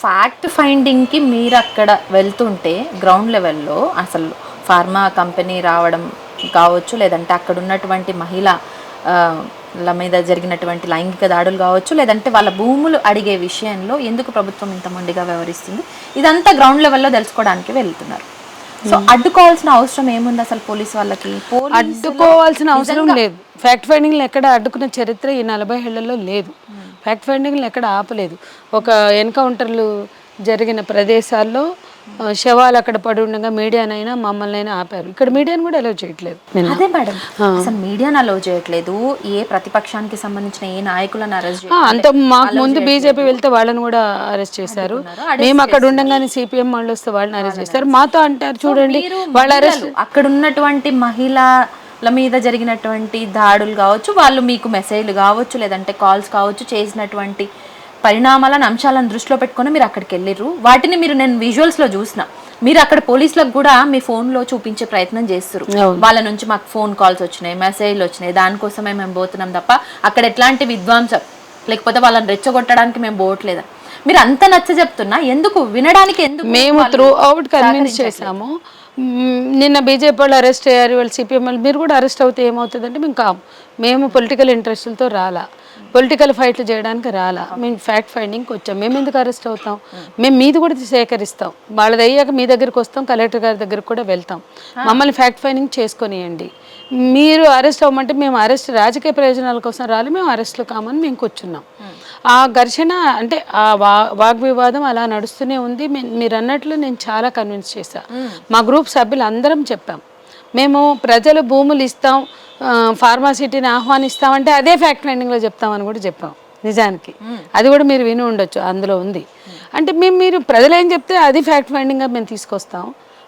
Fact ఫైండింగ్కి మీరు అక్కడ వెళ్తుంటే గ్రౌండ్ లెవెల్లో అసలు ఫార్మా కంపెనీ రావడం కావచ్చు లేదంటే అక్కడ ఉన్నటువంటి మహిళ ఆ, ల మీద జరిగినటువంటి లైంగిక దాడులు కావచ్చు లేదంటే వాళ్ళ భూములు అడిగే విషయంలో ఎందుకు ప్రభుత్వం ఇంత మొండిగా వ్యవహరిస్తుంది ఇదంతా గ్రౌండ్ లెవెల్లో తెలుసుకోవడానికి వెళ్తున్నారు. సో అడ్డుకోవాల్సిన అవసరం ఏముంది అసలు పోలీస్ వాళ్ళకి? అడ్డుకోవాల్సిన అవసరం లేదు. ఫ్యాక్ట్ ఫైండింగ్లు ఎక్కడ అడ్డుకున్న చరిత్ర ఈ నలభై ఏళ్ళలో లేదు. ఫ్యాక్ట్ ఫైండింగ్లు ఎక్కడ ఆపలేదు. ఒక ఎన్కౌంటర్లు జరిగిన ప్రదేశాల్లో శవాలు అక్కడ పడి ఉండగా మీడియానైనా మమ్మల్ని అయినా ఆపారు. ఇక్కడ మీడియాని కూడా అలౌ చేయట్లేదు. అదే మేడం. అసలు మీడియాను అలో చేయట్లేదు. ఏ ప్రతిపక్షానికి సంబంధించిన ఏ నాయకులను అరెస్ట్ అంత మాకు ముందు బీజేపీ వెళ్తే వాళ్ళని కూడా అరెస్ట్ చేశారు. మేము అక్కడ ఉండగానే సిపిఎం వాళ్ళు వస్తే వాళ్ళని అరెస్ట్ చేస్తారు. మాతో అంటారు చూడండి వాళ్ళ అరెస్ట్ అక్కడ ఉన్నటువంటి మహిళల మీద జరిగినటువంటి దాడులు కావచ్చు వాళ్ళు మీకు మెసేజ్లు కావచ్చు లేదంటే కాల్స్ కావచ్చు చేసినటువంటి పరిణామాలను అంశాలను దృష్టిలో పెట్టుకొని మీరు అక్కడికి వెళ్ళిర్రు. వాటిని మీరు నేను విజువల్స్లో చూసిన. మీరు అక్కడ పోలీసులకు కూడా మీ ఫోన్లో చూపించే ప్రయత్నం చేస్తారు. వాళ్ళ నుంచి మాకు ఫోన్ కాల్స్ వచ్చినాయి మెసేజ్లు వచ్చినాయి. దానికోసమే మేము పోతున్నాం తప్ప అక్కడ ఎట్లాంటి విద్వాంసం లేకపోతే వాళ్ళని రెచ్చగొట్టడానికి మేము పోవట్లేదు? మీరు అంత నచ్చ చెప్తున్నా ఎందుకు? వినడానికి ఎందుకు మేము త్రూ అవుట్ కన్విన్స్ చేసాము నిన్న బీజేపీ వాళ్ళు అరెస్ట్ అయ్యారు వాళ్ళు సిపిఎం వాళ్ళు. మీరు కూడా అరెస్ట్ అవుతే ఏమవుతుందంటే మేము కాము. మేము పొలిటికల్ ఇంట్రెస్ట్లతో రాలా. పొలిటికల్ ఫైట్లు చేయడానికి రాలా. మేము ఫ్యాక్ట్ ఫైండింగ్కి వచ్చాం. మేము ఎందుకు అరెస్ట్ అవుతాం? మేము మీది కూడా సేకరిస్తాం. వాళ్ళది అయ్యాక మీ దగ్గరికి వస్తాం కలెక్టర్ గారి దగ్గరికి కూడా వెళ్తాం. మమ్మల్ని ఫ్యాక్ట్ ఫైండింగ్ చేసుకొనియండి. మీరు అరెస్ట్ అవ్వమంటే మేము అరెస్ట్ రాజకీయ ప్రయోజనాల కోసం రాలి మేము అరెస్ట్లో కామని మేము కూర్చున్నాం. ఆ ఘర్షణ అంటే ఆ వా వాగ్వివాదం అలా నడుస్తూనే ఉంది. మీరు అన్నట్లు నేను చాలా కన్విన్స్ చేశా. మా గ్రూప్ సభ్యులు అందరం చెప్పాం. మేము ప్రజలు భూములు ఇస్తాం ఫార్మాసిటీని ఆహ్వానిస్తాం అంటే అదే ఫ్యాక్ట్ ఫైండింగ్లో చెప్తామని కూడా చెప్పాం నిజానికి. అది కూడా మీరు విని ఉండొచ్చు అందులో ఉంది. అంటే మేము మీరు ప్రజలు ఏం చెప్తే అది ఫ్యాక్ట్ ఫైండింగ్గా మేము తీసుకొస్తాం.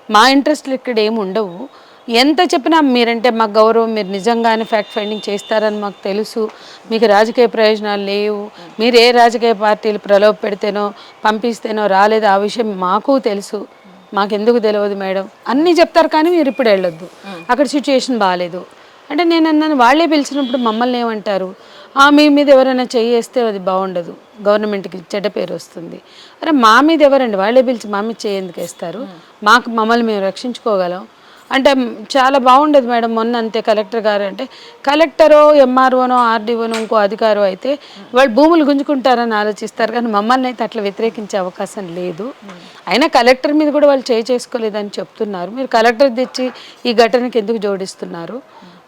మా ఇంట్రెస్ట్లు ఇక్కడ ఏమి ఉండవు. ఎంత చెప్పినా మీరంటే మాకు గౌరవం మీరు నిజంగానే ఫ్యాక్ట్ ఫైండింగ్ చేస్తారని మాకు తెలుసు. మీకు రాజకీయ ప్రయోజనాలు లేవు. మీరు ఏ రాజకీయ పార్టీలు ప్రలోభ పెడితేనో పంపిస్తేనో రాలేదు ఆ విషయం మాకు తెలుసు. మాకెందుకు తెలియదు మేడం. అన్నీ చెప్తారు కానీ మీరు ఇప్పుడు వెళ్ళొద్దు. అక్కడ సిచ్యుయేషన్ బాగాలేదు అంటే నేను అన్నాను వాళ్ళే పిలిచినప్పుడు మమ్మల్ని ఏమంటారు? ఆ మీ మీద ఎవరైనా చేయేస్తే అది బాగుండదు. గవర్నమెంట్కి చెడ్డ పేరు వస్తుంది. అరే మా మీద ఎవరండి? వాళ్ళే పిలిచి మా మీద చేయి ఎందుకు వేస్తారు? మాకు మమ్మల్ని మేము రక్షించుకోగలం. అంటే చాలా బాగుండేది మేడం మొన్న అంతే కలెక్టర్ గారు అంటే. కలెక్టరో ఎంఆర్ఓనో ఆర్డీఓనో ఇంకో అధికారో అయితే వాళ్ళు భూములు గుంజుకుంటారని ఆలోచిస్తారు కానీ మమ్మల్ని అయితే అట్లా వ్యతిరేకించే అవకాశం లేదు. అయినా కలెక్టర్ మీద కూడా వాళ్ళు చేయి చేసుకోలేదని చెప్తున్నారు. మీరు కలెక్టర్ తెచ్చి ఈ ఘటనకి ఎందుకు జోడిస్తున్నారు?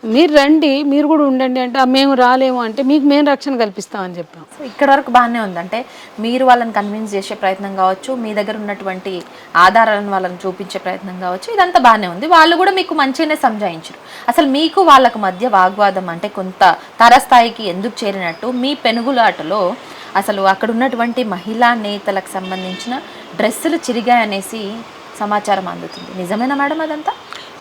మీరు రండి మీరు కూడా ఉండండి అంటే "ఆ, మేము రాలేము అంటే మీకు మేము రక్షణ కల్పిస్తామని చెప్పాం. సో ఇక్కడ వరకు బాగానే ఉంది. అంటే మీరు వాళ్ళని కన్విన్స్ చేసే ప్రయత్నం కావచ్చు మీ దగ్గర ఉన్నటువంటి ఆధారాలను వాళ్ళని చూపించే ప్రయత్నం కావచ్చు ఇదంతా బాగానే ఉంది. వాళ్ళు కూడా మీకు మంచిగానే సంజాయించరు. అసలు మీకు వాళ్ళకు మధ్య వాగ్వాదం అంటే కొంత తరస్థాయికి ఎందుకు చేరినట్టు మీ పెనుగులాటలో అసలు అక్కడ ఉన్నటువంటి మహిళా నేతలకు సంబంధించిన డ్రెస్సులు చిరిగాయనేసి సమాచారం అందుతుంది. నిజమేనా మేడం అదంతా?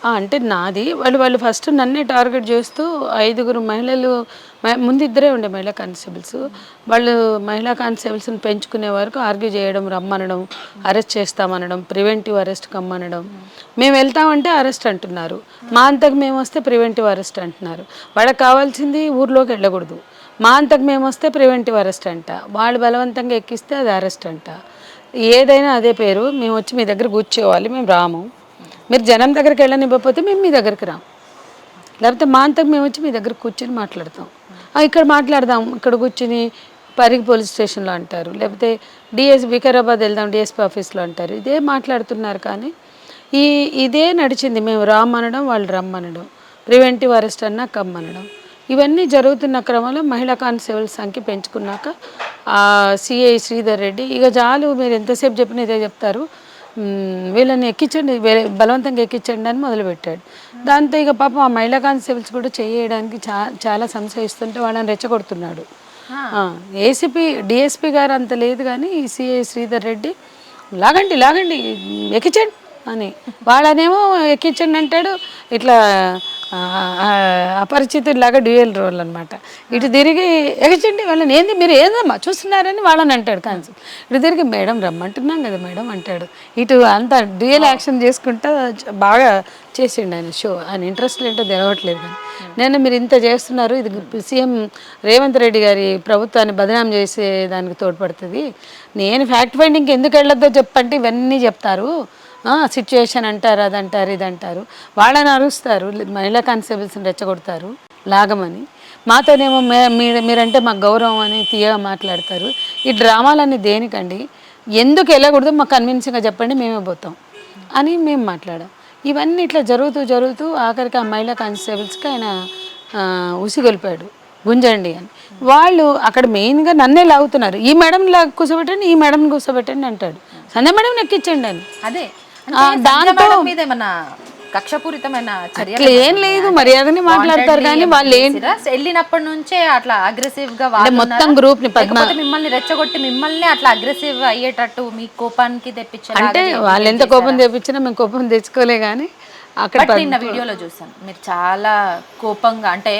అంటే నాది. వాళ్ళు వాళ్ళు ఫస్ట్ నన్నే టార్గెట్ చేస్తూ ఐదుగురు మహిళలు ముందు ఇద్దరే ఉండే మహిళా కానిస్టేబుల్స్ వాళ్ళు మహిళా కానిస్టేబుల్స్ని పెంచుకునే వరకు ఆర్గ్యూ చేయడం రమ్మనడం అరెస్ట్ చేస్తామనడం ప్రివెంటివ్ అరెస్ట్ కమ్మనడం. మేము వెళ్తామంటే అరెస్ట్ అంటున్నారు. మా అంతకు మేము వస్తే ప్రివెంటివ్ అరెస్ట్ అంటున్నారు. వాళ్ళకి కావాల్సింది ఊర్లోకి వెళ్ళకూడదు. మా అంతకు మేము వస్తే ప్రివెంటివ్ అరెస్ట్ అంట. వాళ్ళు బలవంతంగా ఎక్కిస్తే అది అరెస్ట్ అంట. ఏదైనా అదే పేరు. మేము వచ్చి మీ దగ్గర కూర్చోవాలి. మేము రాము. మీరు జనం దగ్గరికి వెళ్ళనివ్వకపోతే మేము మీ దగ్గరికి రాం. లేకపోతే మా అంతకు మేము వచ్చి మీ దగ్గర కూర్చొని మాట్లాడతాం. ఇక్కడ మాట్లాడదాం ఇక్కడ కూర్చుని పరిగి పోలీస్ స్టేషన్లో అంటారు లేకపోతే డిఎస్ వికారాబాద్ వెళ్దాం డిఎస్పీ ఆఫీస్లో అంటారు. ఇదే మాట్లాడుతున్నారు కానీ ఈ ఇదే నడిచింది. మేము రామనడం వాళ్ళు రమ్మనడం ప్రివెంటివ్ అరెస్ట్ అన్నా కమ్మనడం ఇవన్నీ జరుగుతున్న క్రమంలో మహిళా కానిస్టేబుల్ సంఖ్య పెంచుకున్నాక సిఐ శ్రీధర్ రెడ్డి ఇక చాలు మీరు ఎంతసేపు చెప్పినా ఇదే చెప్తారు. వీళ్ళని ఎక్కించండి వేరే బలవంతంగా ఎక్కించండి అని మొదలుపెట్టాడు. దాంతో ఇక పాపం ఆ మహిళా కానిస్టేబుల్స్ కూడా చేయడానికి చా చాలా సంశయిస్తుంటే వాళ్ళని రెచ్చగొడుతున్నాడు. ఏసీపీ డిఎస్పీ గారు అంత లేదు కానీ ఈ సిఐ శ్రీధర్ రెడ్డి లాగండి లాగండి ఎక్కించండి అని. వాళ్ళనేమో ఎక్కించండి అంటాడు ఇట్లా అపరిచితుడిలాగా డ్యూయల్ రోల్ అనమాట ఇటు తిరిగి ఎగచండి వాళ్ళని ఏంది మీరు ఏందమ్మా చూస్తున్నారని వాళ్ళని అంటాడు కాన్సెప్ట్. ఇటు తిరిగి మేడం రమ్మంటున్నాం కదా మేడం అంటాడు. ఇటు అంతా డ్యూయల్ యాక్షన్ చేసుకుంటా బాగా చేసిండు ఆయన షో. ఆయన ఇంట్రెస్ట్ ఏంటో తెలవట్లేదు కానీ. నేను మీరు ఇంత చేస్తున్నారు ఇది సీఎం రేవంత్ రెడ్డి గారి ప్రభుత్వాన్ని బదనాం చేసే దానికి తోడ్పడుతుంది. నేను ఫ్యాక్ట్ ఫైండింగ్కి ఎందుకు వెళ్ళొద్దో చెప్పంటే ఇవన్నీ చెప్తారు. సిచ్యుయేషన్ అంటారు అది అంటారు ఇది అంటారు వాళ్ళని అరుస్తారు మహిళా కానిస్టేబుల్స్ని రెచ్చగొడతారు లాగమని. మాతోనేమో మే మీరంటే మాకు గౌరవం అని తీయగా మాట్లాడతారు. ఈ డ్రామాలన్నీ దేనికండి? ఎందుకు వెళ్ళకూడదు? మాకు కన్విన్సింగ్గా చెప్పండి మేమే పోతాం అని మేము మాట్లాడాం. ఇవన్నీ ఇట్లా జరుగుతూ జరుగుతూ ఆఖరికి ఆ మహిళా కానిస్టేబుల్స్కి ఆయన ఉసిగొలిపాడు. గుంజండి అని. వాళ్ళు అక్కడ మెయిన్గా నన్నే లాగుతున్నారు. ఈ మేడం లా కూర్చోబెట్టండి ఈ మేడం కూర్చోబెట్టండి అంటాడు. సంధ్య మేడం నెక్కిచ్చండి అని. అదే మేడం మీద ఏమన్నా కక్షపూరితమైన చర్యలు ఏం లేదు మర్యాదని మాట్లాడతారు కానీ వాళ్ళు? వెళ్ళినప్పటి నుంచే అట్లా అగ్రెసివ్గా మొత్తం? గ్రూప్ని మిమ్మల్ని రెచ్చగొట్టి మిమ్మల్ని అట్లా అగ్రెసివ్ అయ్యేటట్టు మీ కోపానికి తెప్పించారు అంటే వాళ్ళు ఎంత కోపం తెప్పించినా మేము కోపం తెచ్చుకోలే కానీ అక్కడ నిన్న వీడియోలో చూసాను మీరు చాలా కోపంగా అంటే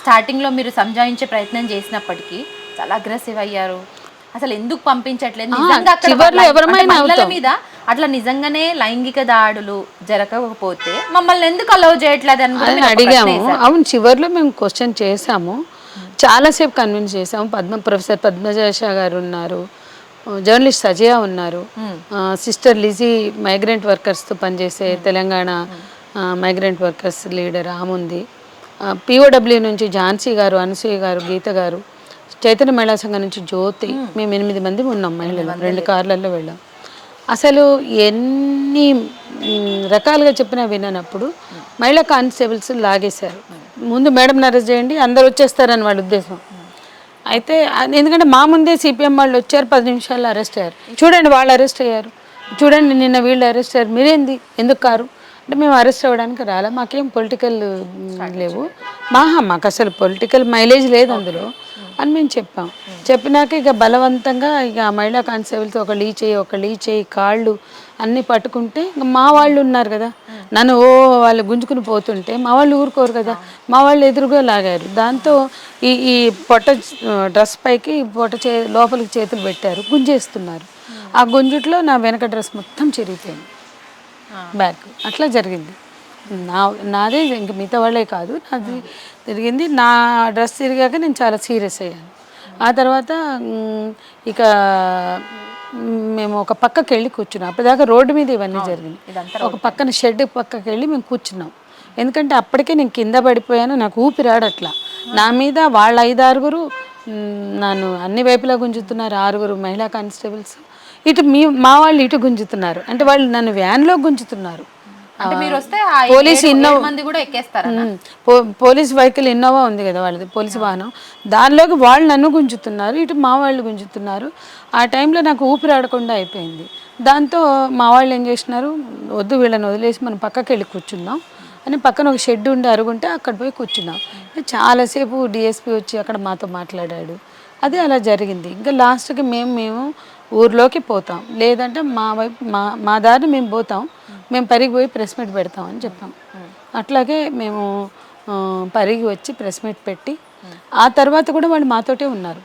స్టార్టింగ్లో మీరు సంజాయించే ప్రయత్నం చేసినప్పటికీ చాలా అగ్రెసివ్ అయ్యారు అసలు ఎందుకు పంపించట్లేదు? నిజంగా అక్కడ మీద అట్లా నిజంగానే లైంగిక దాడులు జరగకపోతే మమ్మల్ని ఎందుకు అలౌ చేయట్లేదు అని అడిగాము. అవును చివర్లో మేము క్వశ్చన్ చేసాము చాలాసేపు కన్విన్స్ చేసాము పద్మ ప్రొఫెసర్ పద్మజాష గారు ఉన్నారు. జర్నలిస్ట్ సజయ ఉన్నారు. సిస్టర్ లిజీ మైగ్రెంట్ వర్కర్స్తో పనిచేసే తెలంగాణ మైగ్రెంట్ వర్కర్స్ లీడర్ ఆమె ఉంది పిఓడబ్ల్యూ నుంచి ఝాన్సీ గారు అనసూయ గారు గీత గారు చైతన్య మహిళా సంఘం నుంచి జ్యోతి మేము. ఎనిమిది మంది ఉన్నాం మహిళలు రెండు కార్లలో వెళ్ళాం. అసలు ఎన్ని రకాలుగా చెప్పినా విననప్పుడు మహిళా కానిస్టేబుల్స్ లాగేశారు. ముందు మేడం అరెస్ట్ చేయండి అందరు వచ్చేస్తారని వాళ్ళ ఉద్దేశం. అయితే ఎందుకంటే మా ముందే సిపిఎం వాళ్ళు వచ్చారు పది నిమిషాల్లో అరెస్ట్ అయ్యారు. చూడండి వాళ్ళు అరెస్ట్ అయ్యారు. చూడండి నిన్న వీళ్ళు అరెస్ట్ అయ్యారు. మీరేంది? ఎందుకు కారు? అంటే మేము అరెస్ట్ అవ్వడానికి రాలే? మాకేం పొలిటికల్ లేవు. మాహా మాకు అసలు పొలిటికల్ మైలేజ్ లేదు అందులో. అని మేము చెప్పాం. చెప్పినాక ఇక బలవంతంగా ఇక మహిళా కానిస్టేబుల్తో ఒక లీ చేయి ఒక లీ చేయి కాళ్ళు అన్నీ పట్టుకుంటే ఇక మా వాళ్ళు ఉన్నారు కదా. నన్ను ఓ వాళ్ళు గుంజుకుని పోతుంటే మా వాళ్ళు ఊరుకోరు కదా. మా వాళ్ళు ఎదురుగా లాగారు దాంతో ఈ ఈ పొట్ట డ్రెస్ పైకి పొట్ట చే లోపలికి చేతులు పెట్టారు. గుంజేస్తున్నారు. ఆ గుంజుట్లో నా వెనక డ్రెస్ మొత్తం చిరిగిపోయింది. బ్యాక్. అట్లా జరిగింది. నా నాదే ఇంక మిగతా వాళ్ళే కాదు నాది తిరిగింది. నా డ్రెస్ తిరిగాక నేను చాలా సీరియస్ అయ్యాను. ఆ తర్వాత ఇక మేము ఒక పక్కకి వెళ్ళి కూర్చున్నాం. అప్పటిదాకా రోడ్డు మీద ఇవన్నీ జరిగింది. ఒక పక్కన షెడ్ పక్కకి వెళ్ళి మేము కూర్చున్నాం. ఎందుకంటే అప్పటికే నేను కింద పడిపోయాను నాకు ఊపిరాడట్లా నా మీద వాళ్ళ ఐదారుగురు మ్, నన్ను అన్ని వైపులా గుంజుతున్నారు ఆరుగురు మహిళా కానిస్టేబుల్స్. ఇటు మీ మా వాళ్ళు ఇటు గుంజుతున్నారు. అంటే వాళ్ళు నన్ను వ్యాన్లో గుంజుతున్నారు. అంటే మీరు వస్తే పోలీస్ ఏడు- ఇన్నో- ఏడు మంది కూడా ఎక్కేస్తారా ఉమ్. పో- పోలీస్ వెహికల్ ఇన్నోవా ఉంది కదా వాళ్ళది పోలీస్ వాహనం. దానిలోకి వాళ్ళు నన్ను గుంజుతున్నారు ఇటు మా వాళ్ళు గుంజుతున్నారు. ఆ టైంలో నాకు ఊపిరాడకుండా అయిపోయింది. దాంతో మా వాళ్ళు ఏం చేసినారు వద్దు వీళ్ళని వదిలేసి మనం పక్కకి వెళ్ళి కూర్చుందాం అని పక్కన ఒక షెడ్ ఉండి అరుగుంటే అక్కడ పోయి కూర్చున్నాం. చాలాసేపు డిఎస్పి వచ్చి అక్కడ మాతో మాట్లాడాడు. అదే అలా జరిగింది. ఇంకా లాస్ట్కి మేము మేము ఊర్లోకి పోతాం. లేదంటే మా వైపు మా మా దారిని మేము పోతాం. మేము పరిగి పోయి ప్రెస్ మీట్ పెడతాం అని చెప్పాం. అట్లాగే మేము పరిగి వచ్చి ప్రెస్ మీట్ పెట్టి ఆ తర్వాత కూడా వాళ్ళు మాతోటే ఉన్నారు.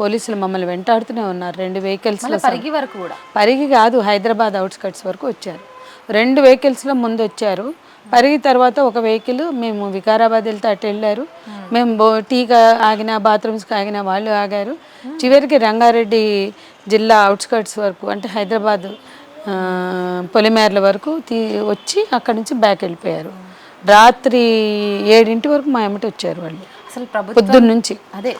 పోలీసులు మమ్మల్ని వెంటాడుతూనే ఉన్నారు. రెండు వెహికల్స్ పరిగి వరకు కూడా? పరిగి కాదు హైదరాబాద్ అవుట్స్కట్స్ వరకు వచ్చారు. రెండు వెహికల్స్లో ముందు వచ్చారు. పరిగి తర్వాత ఒక వెహికల్ మేము వికారాబాద్ వెళ్తే అటు వెళ్ళారు. మేము. టీగా ఆగిన బాత్రూమ్స్కి ఆగిన వాళ్ళు ఆగారు. చివరికి రంగారెడ్డి జిల్లా అవుట్స్కట్స్ వరకు అంటే హైదరాబాద్ పొలిమేర్ల వరకు తీ వచ్చి అక్కడి నుంచి బ్యాక్ వెళ్ళిపోయారు. రాత్రి ఏడింటి వరకు మా ఎమ్మటి వచ్చారు వాళ్ళు. అసలు ప్రభుత్వం పొద్దున్న నుంచి అదే